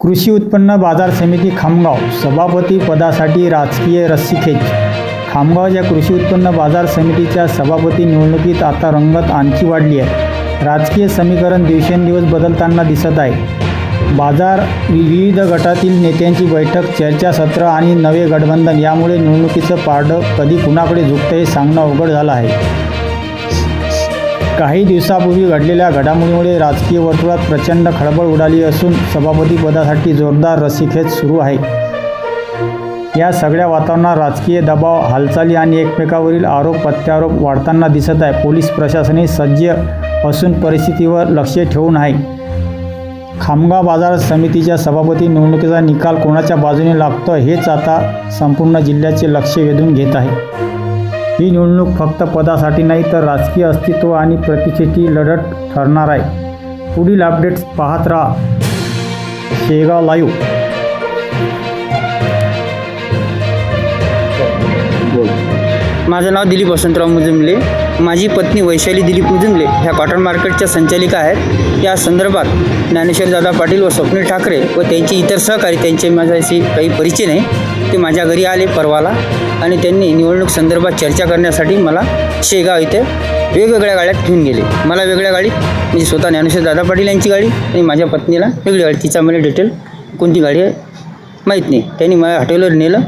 कृषी उत्पन्न बाजार समिती खामगाव. सभापती पदासाठी राजकीय रस्सीखेच. खामगावच्या कृषी उत्पन्न बाजार समितीच्या सभापती निवडणुकीत आता रंगत आणखी वाढली आहे. राजकीय समीकरण दिवसेंदिवस बदलताना दिसत आहे. बाजार विविध गटातील नेत्यांची बैठक चर्चासत्र आणि नवे गठबंधन यामुळे निवडणुकीचं पारडं कधी कुणाकडे झुकतं हे सांगणं अवघड झालं आहे. काही दिवसापूर्वी घडलेल्या घडामोडीमुळे राजकीय वर्तुळात प्रचंड खळबळ उडाली असून सभापतीपदासाठी जोरदार रस्सीखेच सुरू आहे. या सगळ्या वातावरणात राजकीय दबाव हालचाली आणि एकमेकावरील आरोप प्रत्यारोप वाढताना दिसत आहे. पोलीस प्रशासने सज्ज असून परिस्थितीवर लक्ष ठेवून आहे. खामगाव बाजार समितीच्या सभापती निवडणुकीचा निकाल कोणाच्या बाजूने लागतो हेच आता संपूर्ण जिल्ह्याचे लक्ष वेधून घेत आहे. ही निवडणूक फक्त पदासाठी नाही तर राजकीय अस्तित्व आणि प्रतिष्ठेची लढत ठरणार आहे. पुढील अपडेट्स पाहत राहा. शेगाव लाईव्ह माझं नाव दिलीप वसंतराव मुजुमले. माझी पत्नी वैशाली दिलीप मुजुमले ह्या कॉटन मार्केटच्या संचालिका आहेत. या संदर्भात ज्ञानेश्वर दादा पाटील व स्वप्नील ठाकरे व त्यांचे इतर सहकारी त्यांचे माझ्याशी काही परिचय नाही ते माझ्या घरी आले परवाला आणि त्यांनी निवडणूक संदर्भात चर्चा करण्यासाठी मला शेगाव इथे वेगवेगळ्या गाड्यात घेऊन गेले. मला वेगळ्या गाडीत म्हणजे स्वतः ज्ञानेश्वर दादा पाटील यांची गाडी आणि माझ्या पत्नीला वेगळी गाडी. तिचा मला डिटेल कोणती गाडी आहे माहीत नाही. त्यांनी मला हॉटेलवर नेलं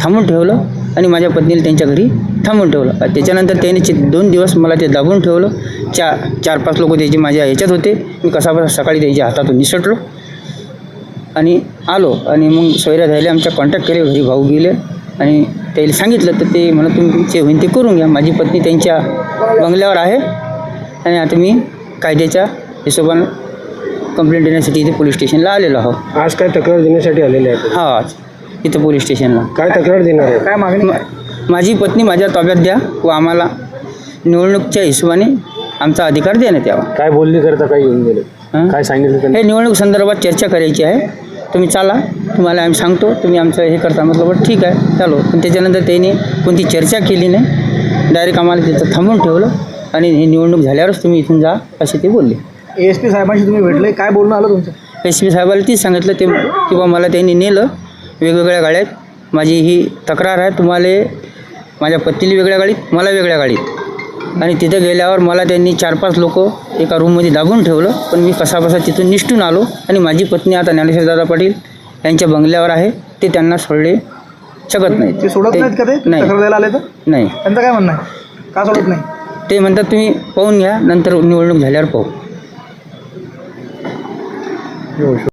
थांबून ठेवलं आणि माझ्या पत्नीला त्यांच्या घरी थांबून ठेवलं. त्याच्यानंतर त्यांनी चे दोन दिवस मला ते दाबून ठेवलं. चार चार पाच लोक त्याचे माझ्या ह्याच्यात होते. मी कसा बसा सकाळी त्यांच्या हातातून निसटलो आणि आलो. आणि मग सोयऱ्या झाल्या आमच्या कॉन्टॅक्ट केले. घरी भाऊ गेले. आणि त्याला सांगितलं तर ते म्हणा तुम्ही जे होईन ते करून घ्या. माझी पत्नी त्यांच्या बंगल्यावर आहे. आणि आता मी कायद्याच्या हिशोबानं कंप्लेंट देण्यासाठी इथे पोलीस स्टेशनला आलेलो आहो. आज काय तक्रार देण्यासाठी आलेले आहे हा इथं पोलीस स्टेशनला. काय तक्रार देणार आहे? काय मागणी? मा- माझी पत्नी माझ्या ताब्यात द्या व आम्हाला निवडणूकच्या हिशोबाने आमचा अधिकार देण्यात यावा. काय बोलणी करता काय येऊन गेले? हं? काय सांगितलं त्यांनी? हे निवडणूक संदर्भात चर्चा करायची आहे. तुम्ही चाला तुम्हाला आम्ही सांगतो तुम्ही आमचं हे करता. म्हटलं बरं ठीक आहे चालो. पण त्याच्यानंतर त्यांनी कोणती चर्चा केली नाही. डायरेक्ट आम्हाला तिथं थांबून ठेवलं आणि ही निवडणूक झाल्यावरच तुम्ही इथून जा असे ते बोलले. एस पी साहेबांशी तुम्ही भेटले काय बोलणं आलं तुमचं? एस पी साहेबाला तीच सांगितलं ते किंवा मला त्यांनी नेलं वेगवेगळ्या गाड्यात माझी ही तक्रार आहे तुम्हाला माझ्या पत्नीला वेगळ्या गाडीत मला वेगळ्या गाडीत. आणि तिथं गेल्यावर मला त्यांनी चार पाच लोक एका रूममध्ये दाबून ठेवलं. पण मी कसाबसा तिथून निष्ठून आलो आणि माझी पत्नी आता ज्ञानेश्वर दादा पाटील यांच्या बंगल्यावर आहे. ते त्यांना सोडले. शकत नाही. ते सोडत नाहीत का ते? नाही. तक्रार द्यायला आले तर? नाही. त्यांचं काय म्हणणं आहे? का सोडत नाही? ते म्हणतात तुम्ही पाहून घ्या नंतर निवडणूक झाल्यावर पाहू.